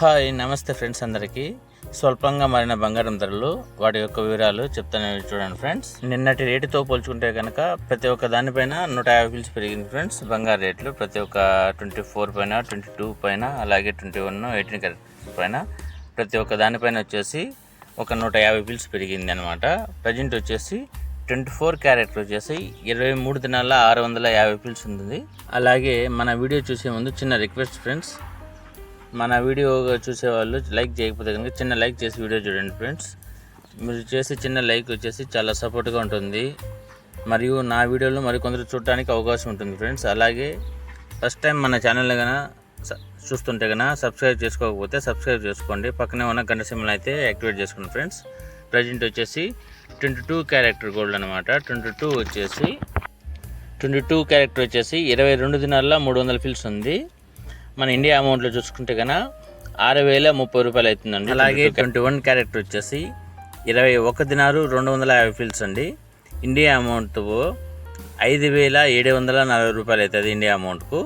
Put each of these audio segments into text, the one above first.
Hi నమస్తే friends అందరికీ. స్వల్పంగా మారిన బంగారం ధరలు వాటి యొక్క వివరాలు చెప్తాను చూడండి ఫ్రెండ్స్. నిన్నటి రేటుతో పోల్చుకుంటే కనుక ప్రతి ఒక్క దానిపైన నూట యాభై పిల్స్ పెరిగింది ఫ్రెండ్స్. బంగారు రేట్లు ప్రతి ఒక్క ట్వంటీ ఫోర్ పైన ట్వంటీ టూ పైన అలాగే ట్వంటీ వన్ ఎయిటీన్ క్యారెట్ పైన ప్రతి ఒక్క దానిపైన వచ్చేసి ఒక నూట యాభై పిల్స్ పెరిగింది అనమాట ప్రజెంట్ వచ్చేసి ట్వంటీ ఫోర్ క్యారెట్ వచ్చేసి ఇరవై మూడు దినాల ఆరు వందల యాభై పిల్స్ ఉంటుంది అలాగే మన వీడియో చూసే ముందు చిన్న రిక్వెస్ట్ ఫ్రెండ్స్. మన వీడియో చూసేవాళ్ళు లైక్ చేయకపోతే కనుక చిన్న లైక్ చేసి వీడియో చూడండి ఫ్రెండ్స్. మీరు చేసే చిన్న లైక్ వచ్చేసి చాలా సపోర్ట్గా ఉంటుంది. మరియు నా వీడియోలో మరి కొందరు చూడటానికి అవకాశం ఉంటుంది ఫ్రెండ్స్. అలాగే ఫస్ట్ టైం మన ఛానల్ని కన్నా చూస్తుంటే కనుక సబ్స్క్రైబ్ చేసుకోకపోతే సబ్స్క్రైబ్ చేసుకోండి. పక్కనే ఉన్న గంట సింబల్ అయితే యాక్టివేట్ చేసుకోండి ఫ్రెండ్స్. ప్రజెంట్ వచ్చేసి ట్వంటీ టూ క్యారెక్టర్ గోల్డ్ అనమాట ట్వంటీ టూ వచ్చేసి ట్వంటీ టూ క్యారెక్టర్ వచ్చేసి ఇరవై రెండు దినాల్లో మూడు వందల ఫిల్స్ ఉంది. మన ఇండియా అమౌంట్లో చూసుకుంటే కన్నా ఆరు వేల ముప్పై రూపాయలు అవుతుందండి. అలాగే ట్వంటీ వన్ క్యారెక్టర్ వచ్చేసి ఇరవై ఒక దినారు రెండు వందల యాభై ఫిల్స్ అండి. ఇండియా అమౌంట్తో ఐదు వేల ఏడు వందల నలభై రూపాయలు అవుతుంది ఇండియా అమౌంట్కు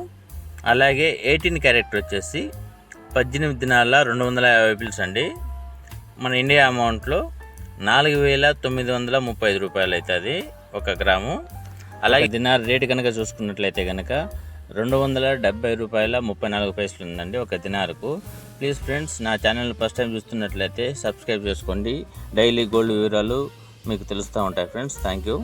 అలాగే ఎయిటీన్ క్యారెక్టర్ వచ్చేసి పద్దెనిమిది దినాల రెండు వందల యాభై ఫిల్స్ అండి. మన ఇండియా అమౌంట్లో నాలుగు వేల తొమ్మిది వందల ముప్పై ఐదు రూపాయలు అవుతుంది ఒక గ్రాము. అలాగే దినార్ రేటు కనుక చూసుకున్నట్లయితే కనుక రెండు వందల డెబ్బై రూపాయల ముప్పై నాలుగు పైసలు ఉందండి ఒక దినారకు. ప్లీజ్ ఫ్రెండ్స్ నా ఛానల్ ఫస్ట్ టైం చూస్తున్నట్లయితే సబ్స్క్రైబ్ చేసుకోండి. డైలీ గోల్డ్ వివరాలు మీకు తెలుస్తూ ఉంటాయి ఫ్రెండ్స్ థ్యాంక్ యూ